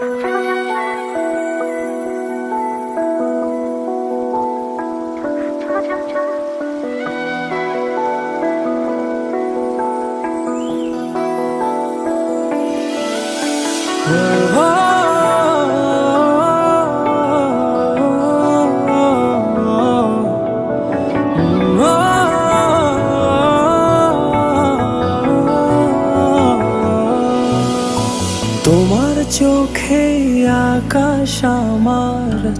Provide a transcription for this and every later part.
তোমার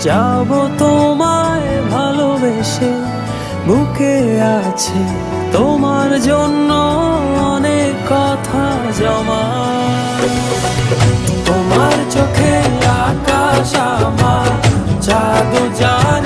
যাব তোমায় ভালোবেসে। বুকে আছে তোমার জন্য অনেক কথা জমা। তোমার চোখে আকাশ আমার, জাদু যার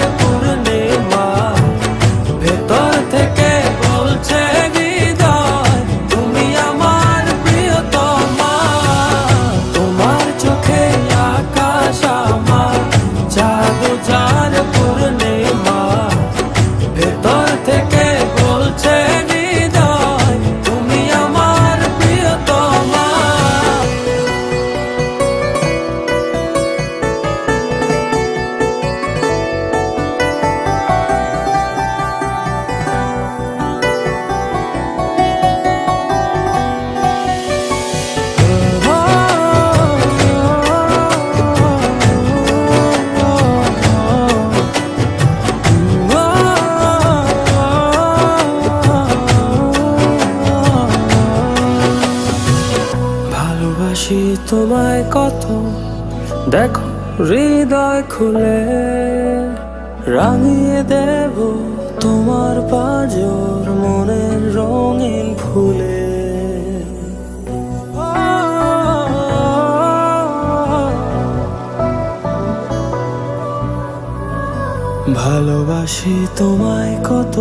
ভালোবাসি তোমায় কত,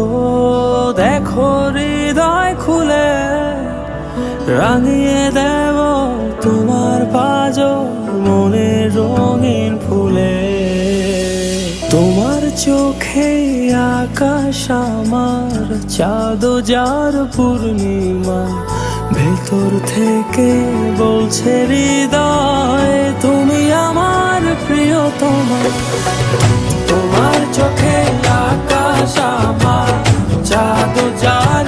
দেখো হৃদয় খুলে, রাঙিয়ে দেব তোমার পাজ মনে রঙিন ফুলে। তোমার চোখে আকাশ আমার চাঁদ যার পূর্ণিমা, ভেতর থেকে বলছে হৃদয়, তুমি আমার প্রিয় তোমার চোখে আকাশ আমার জাদু যার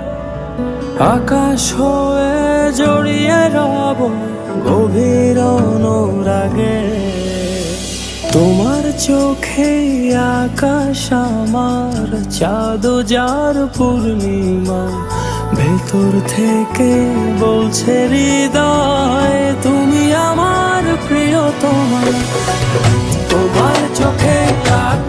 আকাশ হয়ে জড়িয়ে রব গভীর অনুরাগে। তোমার চোখে আকাশ আমার চাঁদ যার পূর্ণিমা, ভেতর থেকে বলছে হৃদয়, তুমি আমার প্রিয় তোমার তোমার চোখে আকাশ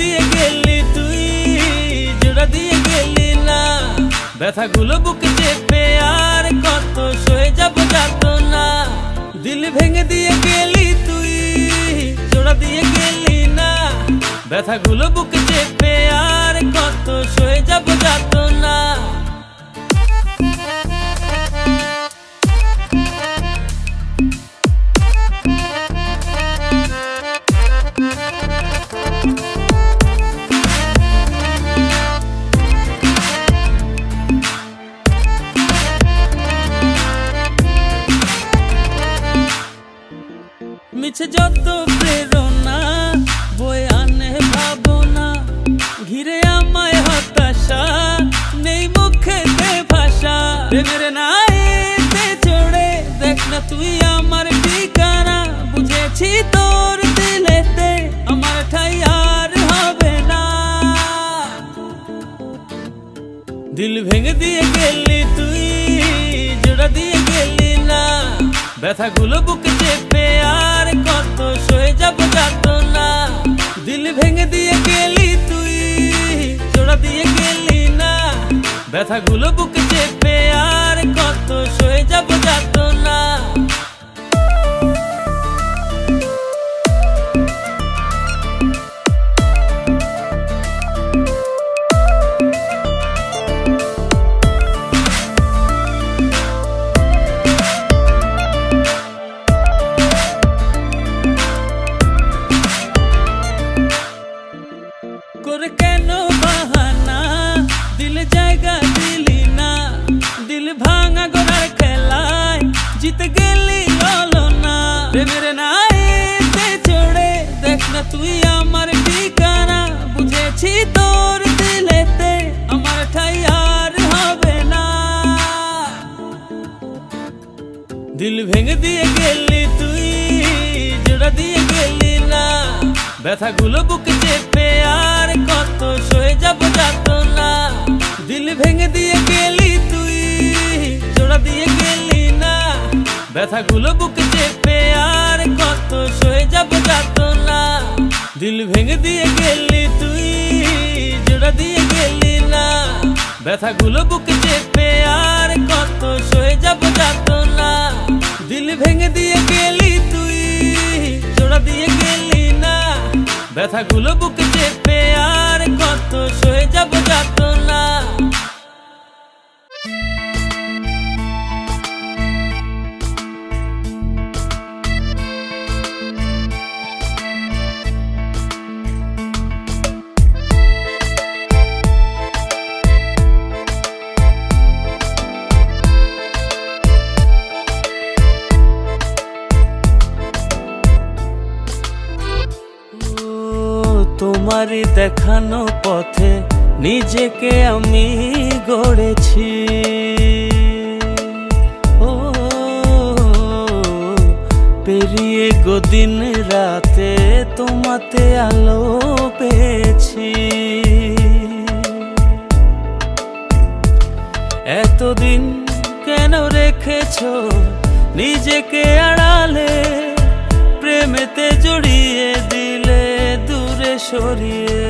দিয়ে গেলি তুই, জোড়া দিয়ে গেলি না। ব্যথাগুলো বুকে চেপে আর কত সয়ে যাব যাত না দিল ভেঙে দিয়ে গেলি তুই, জোড়া দিয়ে গেলি না। ব্যথাগুলো বুকে চেপে আর কত সয়ে যাব যাত না মিছে যত প্রেরণা বই আনে ভাবনা, ঘিরে আমায় হতাশা, নেই মুখেতে ভাষা। প্রেমের নাইতে চড়ে, দেখ না তুই আমার ঠিকানা, বুঝেছি তোর দিলেতে আমার ঠাই আর হবে না। দিল ভেঙে দিয়ে গেলি তুই, জোড়া দিয়ে ব্যথাগুলো বুকে চেপে আর কত সয়ে যাব যাত না দিল ভেঙে দিয়ে গেলি তুই, জোড়া দিয়ে গেলি না। ব্যথাগুলো বুকে চেপে আর কত সয়ে যাব যাত না দিয়ে গেলি তুই, জোড়া দিয়ে গেলি না। ব্যথাগুলো বুকে চেপে আর কত সয়ে যাব যাত না দিল ভেঙে দিয়ে গেলি তুই, জোড়া দিয়ে গেলি না। ব্যথাগুলো বুকে চেপে আর কত সয়ে যাব যাত না দিল ভেঙে দিয়ে গেলি তুই, জোড়া দিয়ে গেলি না। ব্যথাগুলো বুকে চেপে ব্যথাগুলো বুকে চেপে আর কত সয়ে যাব যাত না তোমারই দেখানো পথে নিজেকে আমি গড়েছি। ও, পেরিয়ে গদিন রাতে তোমাতে আলো পেয়েছি। এতদিন কেন রেখেছো নিজেকে আড়ালে, প্রেমেতে জড়িয়ে দিলে? সরিয়ে,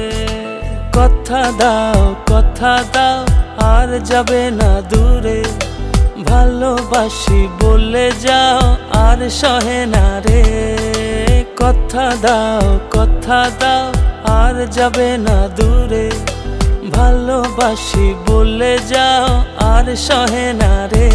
কথা দাও কথা দাও, আর যাবে না দূরে। ভালোবাসি বলে যাও, আর সহে না রে। কথা দাও কথা দাও, আর যাবে না দূরে। ভালোবাসি বলে যাও, আর সহে না রে।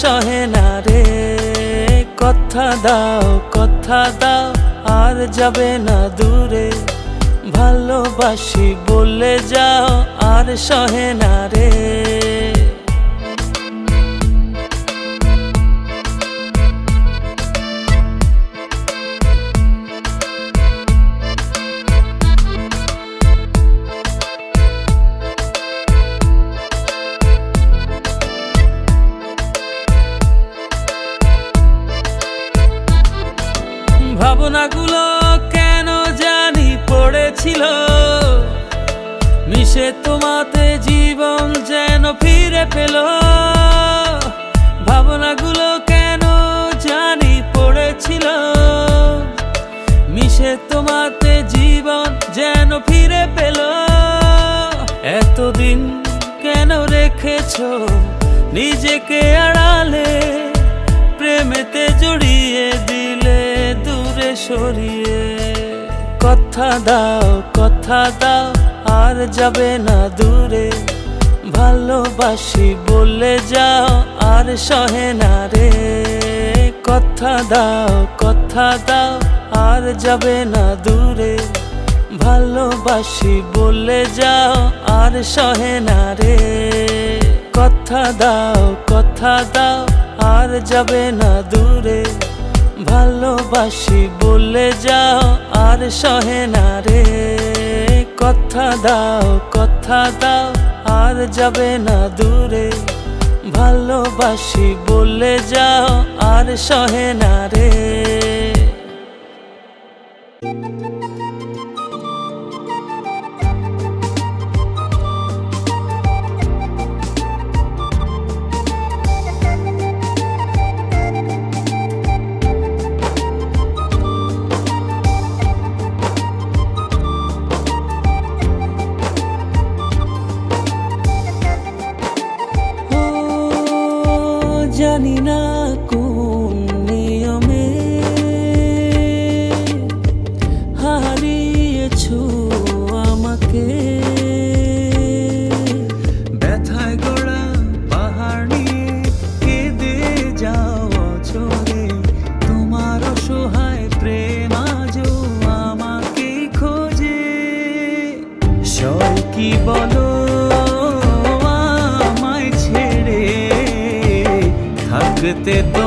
সহে না রে। কথা দাও কথা দাও, আর যাবে না দূরে। ভালোবাসি বলে যাও, আর সহে না রে। ভাবনাগুলো কেন জানি পড়েছিল? মিশে তোমাতে জীবন যেন ফিরে পেল। ভাবনাগুলো কেন জানি পড়েছিল? মিশে তোমাতে জীবন যেন ফিরে পেল। এতদিন কেন রেখেছ নিজেকে আড়ালে? প্রেমেতে জড়িয়ে সরিয়ে, কথা দাও কথা দাও, আর যাবে না দূরে। ভালোবাসি বলে যাও, আর সহে না রে। কথা দাও কথা দাও, আর যাবে না দূরে। ভালোবাসি বলে যাও, আর সহে না রে। কথা দাও কথা দাও, আর যাবে না দূরে। ভালোবাসি বলে যাও, আর সহে না রে। কথা দাও কথা দাও, আর যাবে না দূরে। ভালোবাসি বলে যাও, আর সহে না রে। থাকতে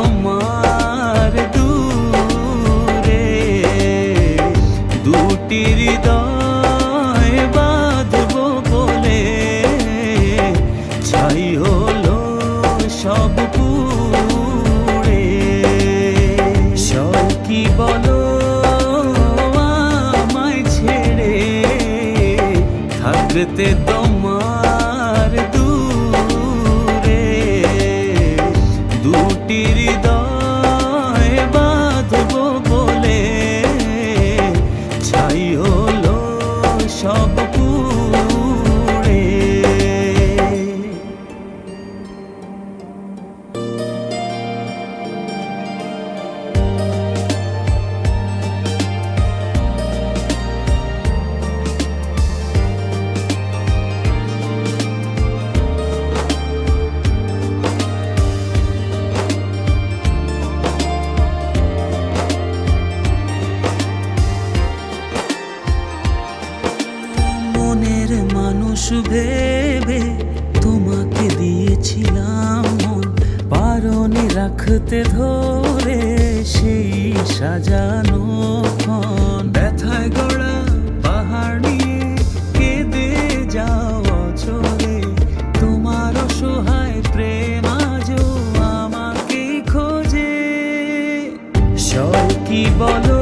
কি বলো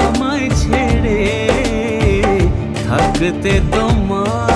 আমায় ছেড়ে থাকতে তোমার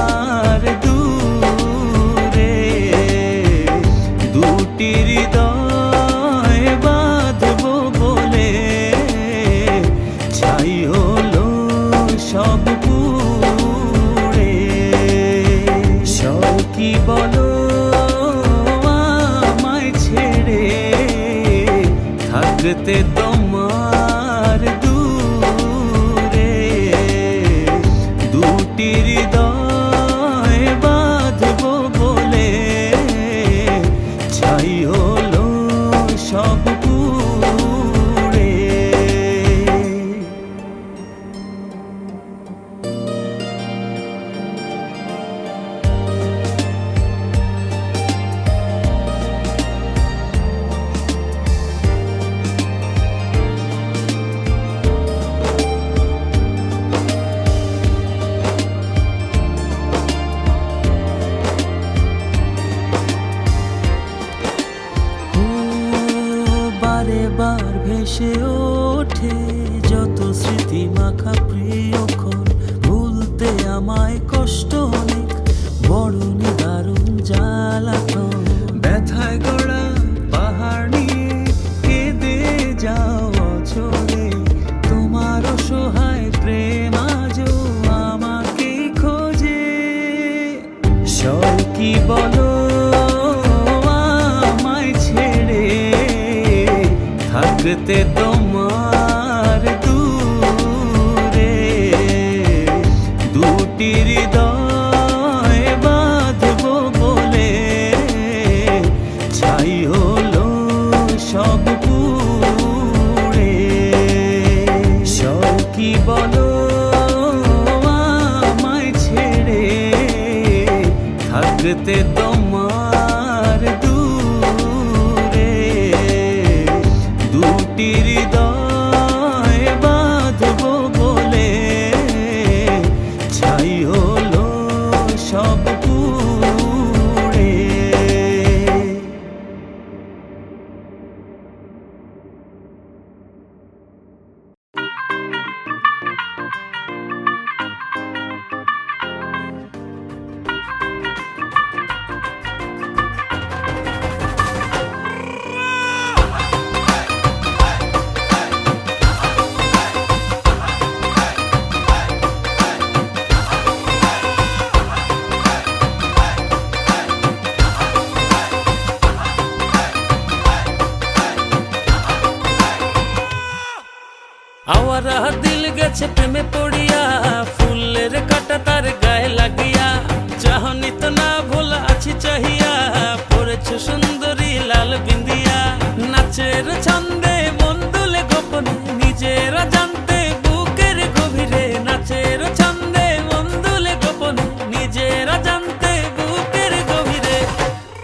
se te doy.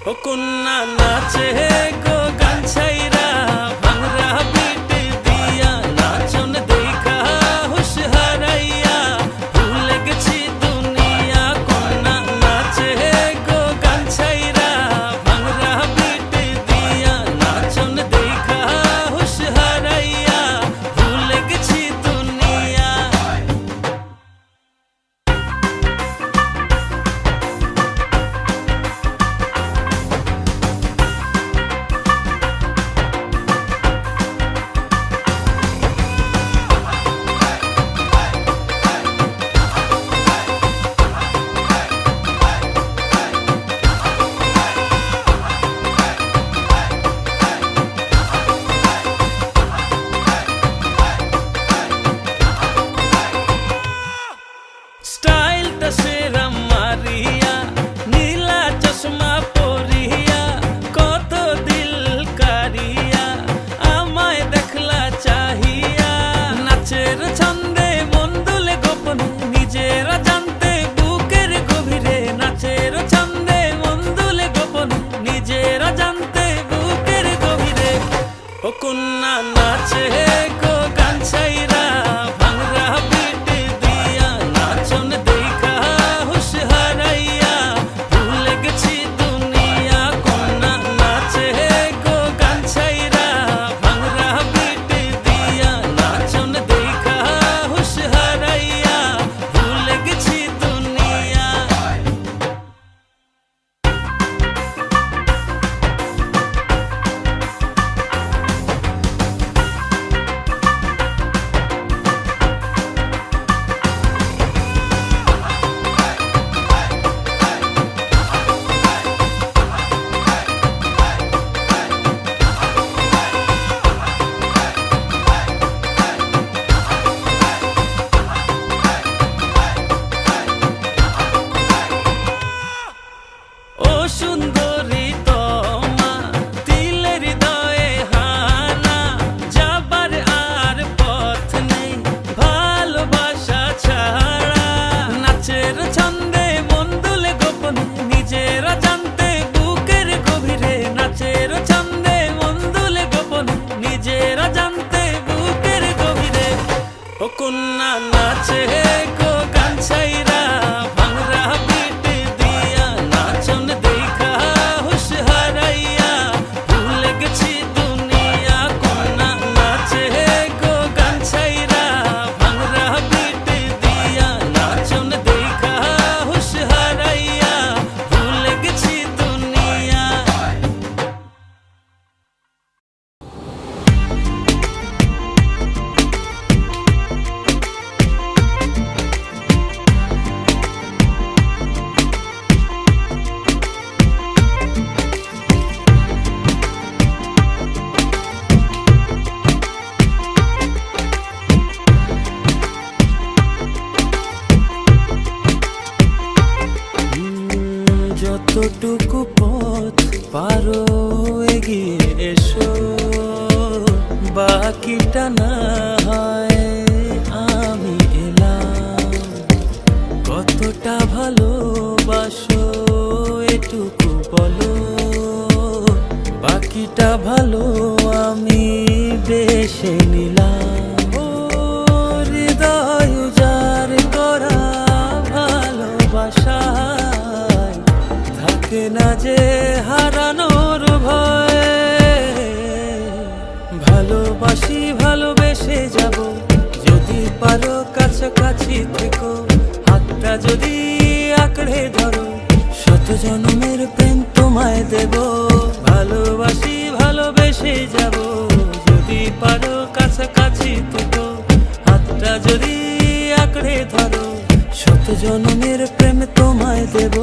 ও কন্যা নাচে ও কন্যা নাচে গো গান ছাইরা। যতটুকু পথ পারো এগিয়ে এসো? বাকিটা না হয় আমি এলাম। কতটা ভালোবাসো এটুকু বলো। বাকিটা ভালো আমি বেশে নিলাম থাকে না যে হারানোর ভয়। ভালোবাসি, ভালোবেসে যাব। যদি পারো কাছাকাছি থেকো, হাতটা যদি আঁকড়ে ধরো, শত জন্মের প্রেম তোমায় দেব। ভালোবাসি, ভালোবেসে যাব। যদি পারো কাছাকাছি থেকো, হাতটা যদি আঁকড়ে ধরো, শত জন্মের প্রেম তোমায় দেব।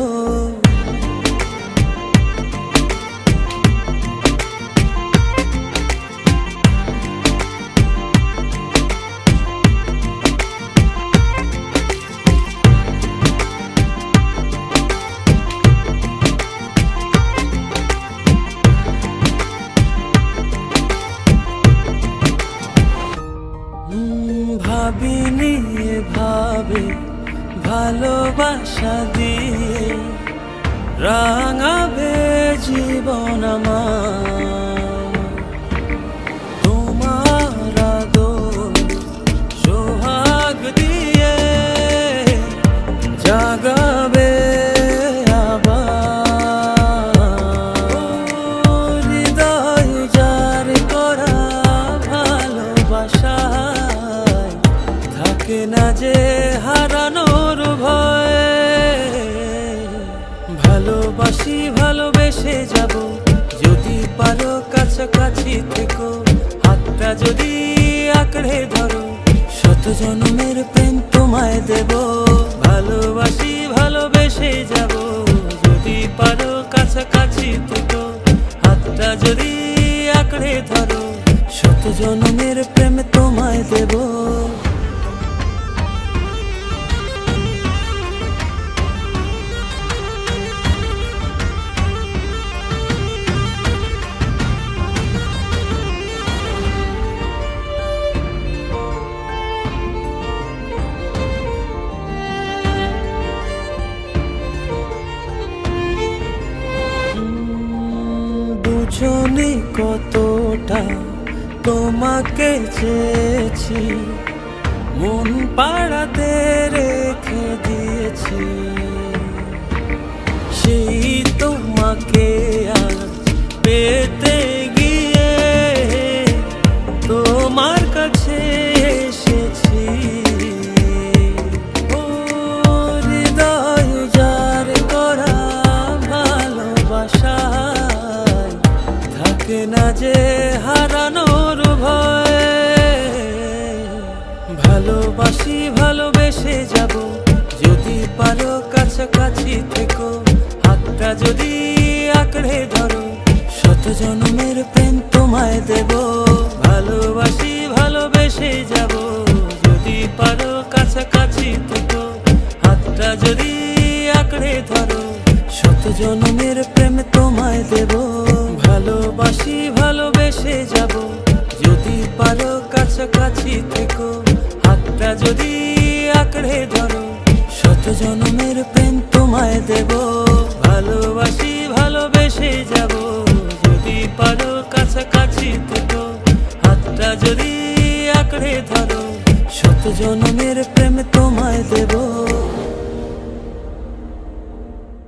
কাছাকাছি থেকো হাতটা যদি আঁকড়ে ধরো, শত জন্মের প্রেম তোমায় দেব। ভালোবাসি, ভালোবেসে যাব, যদি পারো কাছাকাছি থেকো। হাতটা যদি আঁকড়ে ধরো, শত জন্মের প্রেম তোমাকে চেয়েছি মন পাড়াতে রেখে দিয়েছি। সেই তোমাকে আর পেতে ভালোবাসি, ভালোবেসে যাব। যদি পারো কাছাকাছি থেকো, হাতটা যদি আঁকড়ে ধরো, শত জন্মের প্রেম তোমায় দেব। ভালোবাসি, ভালোবেসে যাব। যদি পারো কাছাকাছি থেকো, হাতটা যদি আঁকড়ে ধরো, শত জনমের প্রেম তোমায় দেব। ভালোবাসি, ভালোবেসে যাব। যদি পারো কাছাকাছি থেকো হাতটা যদি আঁকড়ে ধরো শত জনমের প্রেম তোমায় দেব। ভালোবাসি, ভালোবেসে যাব, যদি পারো কাছাকাছি থেকো। হাতটা যদি আঁকড়ে ধরো শত জনমের প্রেম তোমায় দেব।